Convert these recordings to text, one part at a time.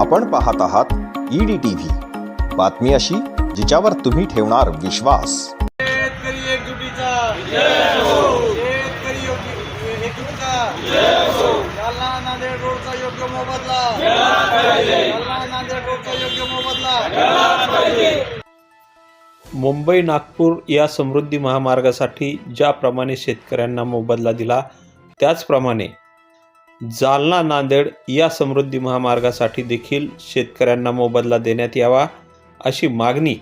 आपण पाहत आहात ईडी टीव्ही बातमी अशी जिच्यावर तुम्ही ठेवणार विश्वास. मुंबई नागपूर या समृद्धी महामार्गासाठी ज्याप्रमाणे शेतकऱ्यांना मोबदला दिला त्याचप्रमाणे जालना नांदेड या समृद्धी महामार्गासाठी देखील शेतकऱ्यांना मोबदला देण्यात यावा अशी मागणी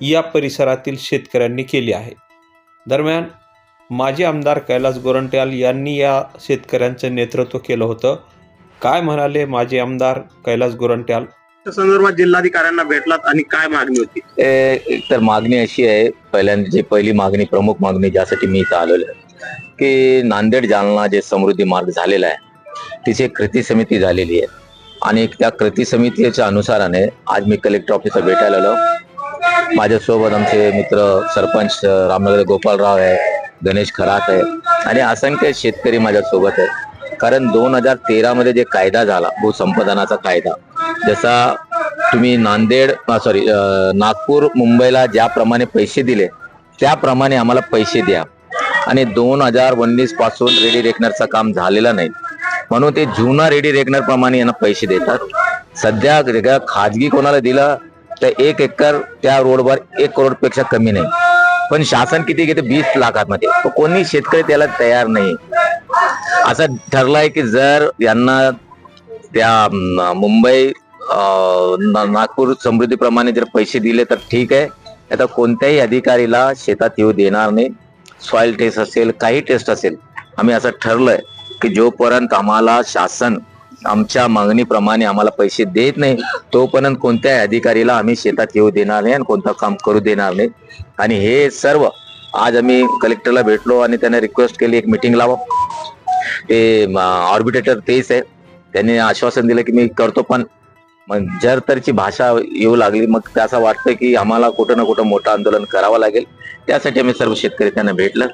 या परिसरातील शेतकऱ्यांनी केली आहे. दरम्यान माजी आमदार कैलास गोरंट्याल यांनी या शेतकऱ्यांचं नेतृत्व केलं होतं. काय म्हणाले माजी आमदार कैलास गोरंट्याल? त्या संदर्भात जिल्हाधिकाऱ्यांना भेटलात आणि काय मागणी होती? ए, एक तर मागणी अशी आहे पहिल्यांदा जी पहिली मागणी प्रमुख मागणी ज्यासाठी मी इथं आलेलो आहे की नांदेड जालना जे समृद्धी मार्ग झालेला आहे तिची कृती समिती झालेली आहे. आणि त्या कृती समितीच्या अनुसाराने आज मी कलेक्टर ऑफिसला भेटायला आलो. माझ्यासोबत आमचे मित्र सरपंच रामनगर गोपालराव आहे गणेश खरात आहे आणि असंख्य शेतकरी माझ्यासोबत आहे कारण दोन हजार तेरामध्ये जे कायदा झाला भूसंपादनाचा कायदा जसा तुम्ही नांदेड सॉरी नागपूर मुंबईला ज्याप्रमाणे पैसे दिले त्याप्रमाणे आम्हाला पैसे द्या. आणि दोन हजार उन्नीसपासून रेडी रेकनरचं काम झालेलं नाही. म्हणून ते जुना रेडी रेकनर प्रमाणे यांना पैसे देतात. सध्या खाजगी कोणाला दिलं तर एक एकर त्या रोडवर एक करोडपेक्षा कमी नाही. पण शासन किती घेते? वीस लाखामध्ये. तर कोणी शेतकरी त्याला तयार नाही. असं ठरलंय की जर यांना त्या मुंबई ना- नागपूर समृद्धीप्रमाणे जर पैसे दिले तर ठीक आहे. आता कोणत्याही अधिकारीला शेतात येऊ देणार नाही. सॉइल टेस्ट असेल काही टेस्ट असेल. आम्ही असं ठरलंय. की जोपर्यंत आम्हाला शासन आमच्या मागणीप्रमाणे आम्हाला पैसे देत नाही तोपर्यंत कोणत्याही अधिकारीला आम्ही शेतात येऊ देणार नाही आणि कोणतं काम करू देणार नाही. आणि हे सर्व आज आम्ही कलेक्टरला भेटलो आणि त्याने रिक्वेस्ट केली एक मिटिंग लावा. ते ऑर्बिटेटर तेच आहे. त्यांनी आश्वासन दिलं की मी करतो पण मग जर तरची भाषा येऊ लागली मग ते असं वाटतं की आम्हाला कुठं ना कुठं मोठं आंदोलन करावं लागेल. त्यासाठी आम्ही सर्व शेतकरी त्यांना भेटलं.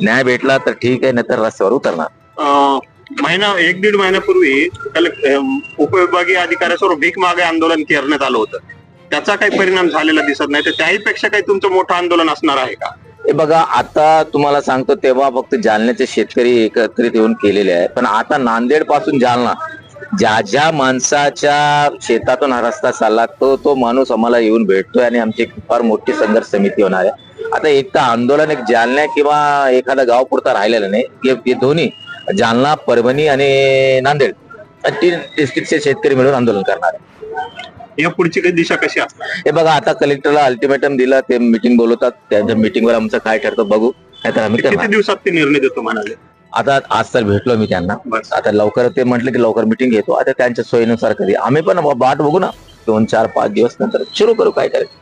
न्याय भेटला तर ठीक आहे नाहीतर रस्त्यावर उतरणार. महिना एक दीड महिन्यापूर्वी उपविभागीय अधिकाऱ्यासमोर भीक मागे आंदोलन करण्यात आलं होतं. त्याचा काही परिणाम झालेला दिसत नाही. तर त्याही पेक्षा काही तुमचं मोठं आंदोलन असणार आहे का? हे बघा आता तुम्हाला सांगतो तेव्हा फक्त जालन्याचे शेतकरी एकत्रित येऊन केलेले आहे. पण आता नांदेडपासून जालना ज्या ज्या माणसाच्या शेतातून हा रस्ता चालला तो तो माणूस आम्हाला येऊन भेटतोय आणि आमची फार मोठी संघर्ष समिती होणार आहे. आता एक तर आंदोलन एक जालन्या किंवा एखादा गाव पुरता राहिलेलं नाही. हे दोन्ही जालना परभणी आणि नांदेड तीन डिस्ट्रिक्टचे शेतकरी मिळून आंदोलन करणार आहे या पुढची काही दिशा कशी असणार हे बघा आता कलेक्टरला अल्टिमेटम दिलं ते मिटिंग बोलवतात त्यांच्या मिटिंगवर आमचं काय ठरतं बघू नाहीतर आम्ही किती करणार. दिवसात ते निर्णय देतो म्हणाले? आता आज तर भेटलो मी त्यांना. बस आता लवकर ते म्हटलं की लवकर मिटिंग घेतो. आता त्यांच्या सोयीनुसार कधी. आम्ही पण वाट बघू ना. दोन चार पाच दिवस नंतर. सुरू करू काय करायचं